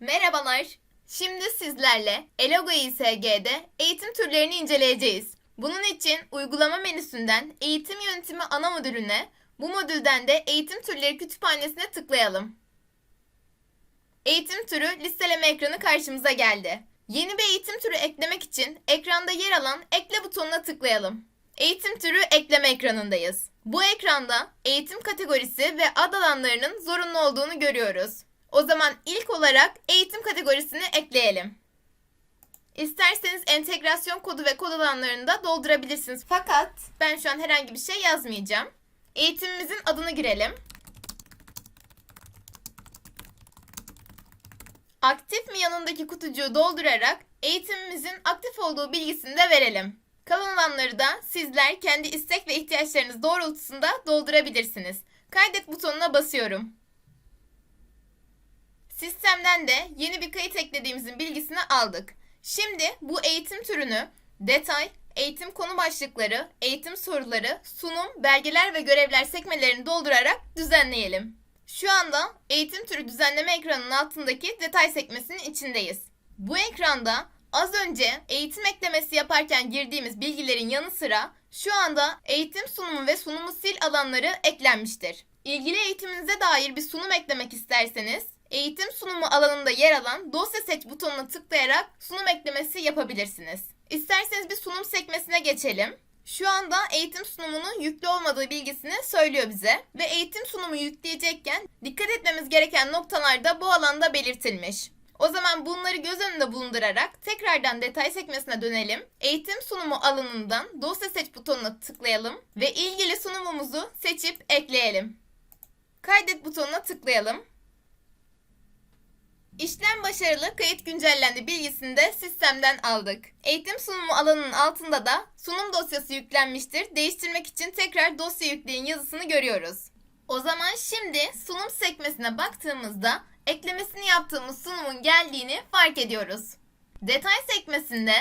Merhabalar. Şimdi sizlerle Elogo İSG'de eğitim türlerini inceleyeceğiz. Bunun için uygulama menüsünden eğitim yönetimi ana modülüne, bu modülden de eğitim türleri kütüphanesine tıklayalım. Eğitim türü listeleme ekranı karşımıza geldi. Yeni bir eğitim türü eklemek için ekranda yer alan ekle butonuna tıklayalım. Eğitim türü ekleme ekranındayız. Bu ekranda eğitim kategorisi ve ad alanlarının zorunlu olduğunu görüyoruz. O zaman ilk olarak eğitim kategorisini ekleyelim. İsterseniz entegrasyon kodu ve kod alanlarını da doldurabilirsiniz. Fakat ben şu an herhangi bir şey yazmayacağım. Eğitimimizin adını girelim. Aktif mi yanındaki kutucuğu doldurarak eğitimimizin aktif olduğu bilgisini de verelim. Kalan alanları da sizler kendi istek ve ihtiyaçlarınız doğrultusunda doldurabilirsiniz. Kaydet butonuna basıyorum. Sistemden de yeni bir kayıt eklediğimizin bilgisini aldık. Şimdi bu eğitim türünü detay, eğitim konu başlıkları, eğitim soruları, sunum, belgeler ve görevler sekmelerini doldurarak düzenleyelim. Şu anda eğitim türü düzenleme ekranının altındaki detay sekmesinin içindeyiz. Bu ekranda az önce eğitim eklemesi yaparken girdiğimiz bilgilerin yanı sıra şu anda eğitim sunumu ve sunumu sil alanları eklenmiştir. İlgili eğitiminize dair bir sunum eklemek isterseniz eğitim sunumu alanında yer alan dosya seç butonuna tıklayarak sunum eklemesi yapabilirsiniz. İsterseniz bir sunum sekmesine geçelim. Şu anda eğitim sunumunun yüklü olmadığı bilgisini söylüyor bize ve eğitim sunumu yükleyecekken dikkat etmemiz gereken noktalar da bu alanda belirtilmiş. O zaman bunları göz önünde bulundurarak tekrardan detay sekmesine dönelim. Eğitim sunumu alanından dosya seç butonuna tıklayalım ve ilgili sunumumuzu seçip ekleyelim. Kaydet butonuna tıklayalım. İşlem başarılı, kayıt güncellendi bilgisini de sistemden aldık. Eğitim sunumu alanının altında da sunum dosyası yüklenmiştir. Değiştirmek için tekrar dosya yükleyin yazısını görüyoruz. O zaman şimdi sunum sekmesine baktığımızda eklemesini yaptığımız sunumun geldiğini fark ediyoruz. Detay sekmesinde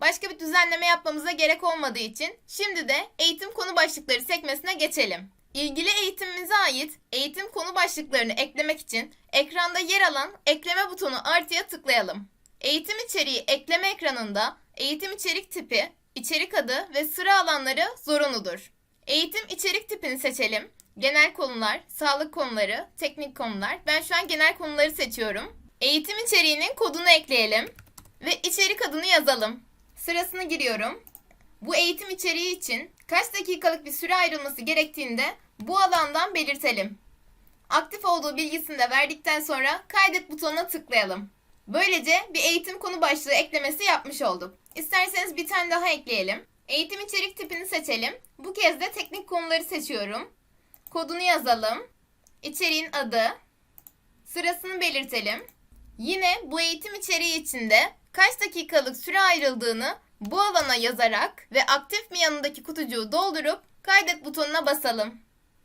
başka bir düzenleme yapmamıza gerek olmadığı için şimdi de eğitim konu başlıkları sekmesine geçelim. İlgili eğitimimize ait eğitim konu başlıklarını eklemek için ekranda yer alan ekleme butonu artıya tıklayalım. Eğitim içeriği ekleme ekranında eğitim içerik tipi, içerik adı ve sıra alanları zorunludur. Eğitim içerik tipini seçelim. Genel konular, sağlık konuları, teknik konular. Ben şu an genel konuları seçiyorum. Eğitim içeriğinin kodunu ekleyelim ve içerik adını yazalım. Sırasını giriyorum. Bu eğitim içeriği için kaç dakikalık bir süre ayrılması gerektiğini de bu alandan belirtelim. Aktif olduğu bilgisini de verdikten sonra kaydet butonuna tıklayalım. Böylece bir eğitim konu başlığı eklemesi yapmış olduk. İsterseniz bir tane daha ekleyelim. Eğitim içerik tipini seçelim. Bu kez de teknik konuları seçiyorum. Kodunu yazalım. İçeriğin adı. Sırasını belirtelim. Yine bu eğitim içeriği içinde kaç dakikalık süre ayrıldığını bu alana yazarak ve aktif mi yanındaki kutucuğu doldurup kaydet butonuna basalım.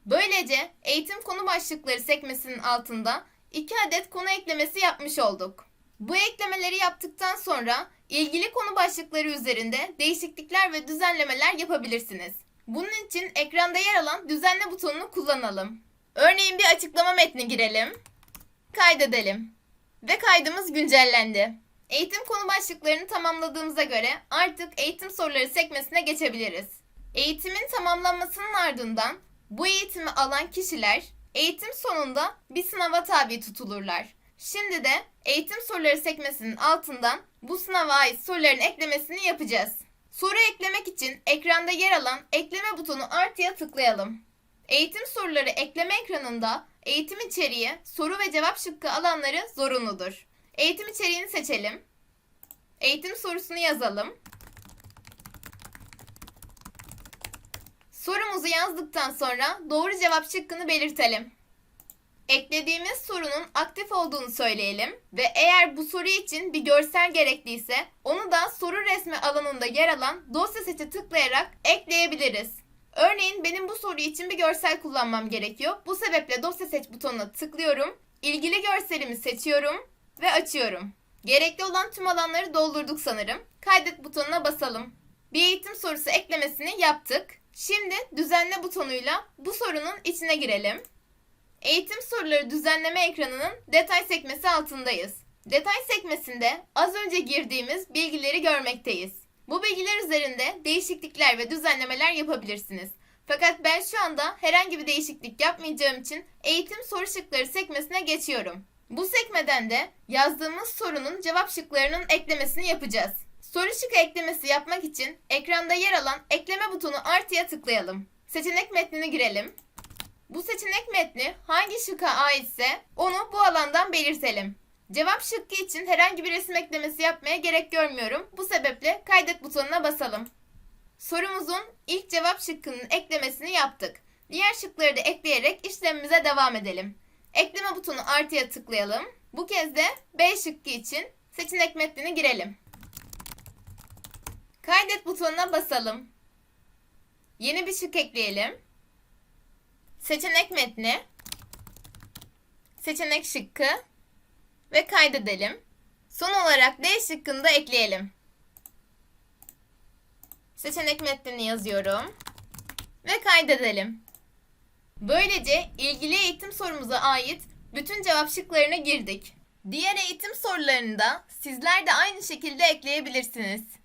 Böylece eğitim konu başlıkları sekmesinin altında 2 adet konu eklemesi yapmış olduk. Bu eklemeleri yaptıktan sonra ilgili konu başlıkları üzerinde değişiklikler ve düzenlemeler yapabilirsiniz. Bunun için ekranda yer alan düzenle butonunu kullanalım. Örneğin bir açıklama metni girelim. Kaydedelim. Ve kaydımız güncellendi. Eğitim konu başlıklarını tamamladığımıza göre artık eğitim soruları sekmesine geçebiliriz. Eğitimin tamamlanmasının ardından bu eğitimi alan kişiler eğitim sonunda bir sınava tabi tutulurlar. Şimdi de eğitim soruları sekmesinin altından bu sınava ait soruların eklemesini yapacağız. Soru eklemek için ekranda yer alan ekleme butonu artıya tıklayalım. Eğitim soruları ekleme ekranında eğitim içeriği, soru ve cevap şıkkı alanları zorunludur. Eğitim içeriğini seçelim. Eğitim sorusunu yazalım. Sorumuzu yazdıktan sonra doğru cevap şıkkını belirtelim. Eklediğimiz sorunun aktif olduğunu söyleyelim ve eğer bu soru için bir görsel gerekliyse onu da soru resmi alanında yer alan dosya seçe tıklayarak ekleyebiliriz. Örneğin benim bu soru için bir görsel kullanmam gerekiyor. Bu sebeple dosya seç butonuna tıklıyorum. İlgili görselimi seçiyorum ve açıyorum. Gerekli olan tüm alanları doldurduk sanırım. Kaydet butonuna basalım. Bir eğitim sorusu eklemesini yaptık. Şimdi düzenle butonuyla bu sorunun içine girelim. Eğitim soruları düzenleme ekranının detay sekmesi altındayız. Detay sekmesinde az önce girdiğimiz bilgileri görmekteyiz. Bu bilgiler üzerinde değişiklikler ve düzenlemeler yapabilirsiniz. Fakat ben şu anda herhangi bir değişiklik yapmayacağım için eğitim soru şıkları sekmesine geçiyorum. Bu sekmeden de yazdığımız sorunun cevap şıklarının eklemesini yapacağız. Soru şık eklemesi yapmak için ekranda yer alan ekleme butonu artıya tıklayalım. Seçenek metnini girelim. Bu seçenek metni hangi şıka aitse onu bu alandan belirtelim. Cevap şıkkı için herhangi bir resim eklemesi yapmaya gerek görmüyorum. Bu sebeple kaydet butonuna basalım. Sorumuzun ilk cevap şıkkının eklemesini yaptık. Diğer şıkları da ekleyerek işlemimize devam edelim. Ekleme butonu artıya tıklayalım. Bu kez de B şıkkı için seçenek metnini girelim. Kaydet butonuna basalım. Yeni bir şık ekleyelim. Seçenek metni, seçenek şıkkı ve kaydedelim. Son olarak D şıkkını da ekleyelim. Seçenek metnini yazıyorum ve kaydedelim. Böylece ilgili eğitim sorumuza ait bütün cevap şıklarına girdik. Diğer eğitim sorularını da sizler de aynı şekilde ekleyebilirsiniz.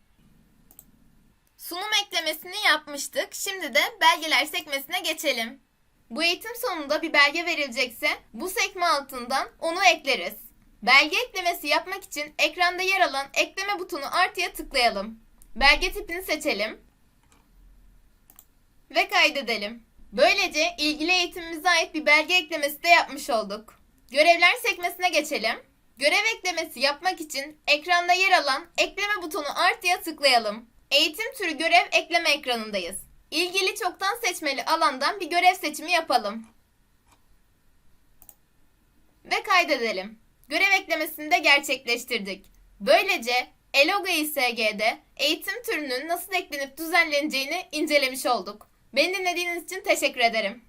Sunum eklemesini yapmıştık. Şimdi de belgeler sekmesine geçelim. Bu eğitim sonunda bir belge verilecekse bu sekme altından onu ekleriz. Belge eklemesi yapmak için ekranda yer alan ekleme butonu artıya tıklayalım. Belge tipini seçelim ve kaydedelim. Böylece ilgili eğitimimize ait bir belge eklemesi de yapmış olduk. Görevler sekmesine geçelim. Görev eklemesi yapmak için ekranda yer alan ekleme butonu artıya tıklayalım. Eğitim türü görev ekleme ekranındayız. İlgili çoktan seçmeli alandan bir görev seçimi yapalım. Ve kaydedelim. Görev eklemesini de gerçekleştirdik. Böylece Eloga İSG'de eğitim türünün nasıl eklenip düzenleneceğini incelemiş olduk. Beni dinlediğiniz için teşekkür ederim.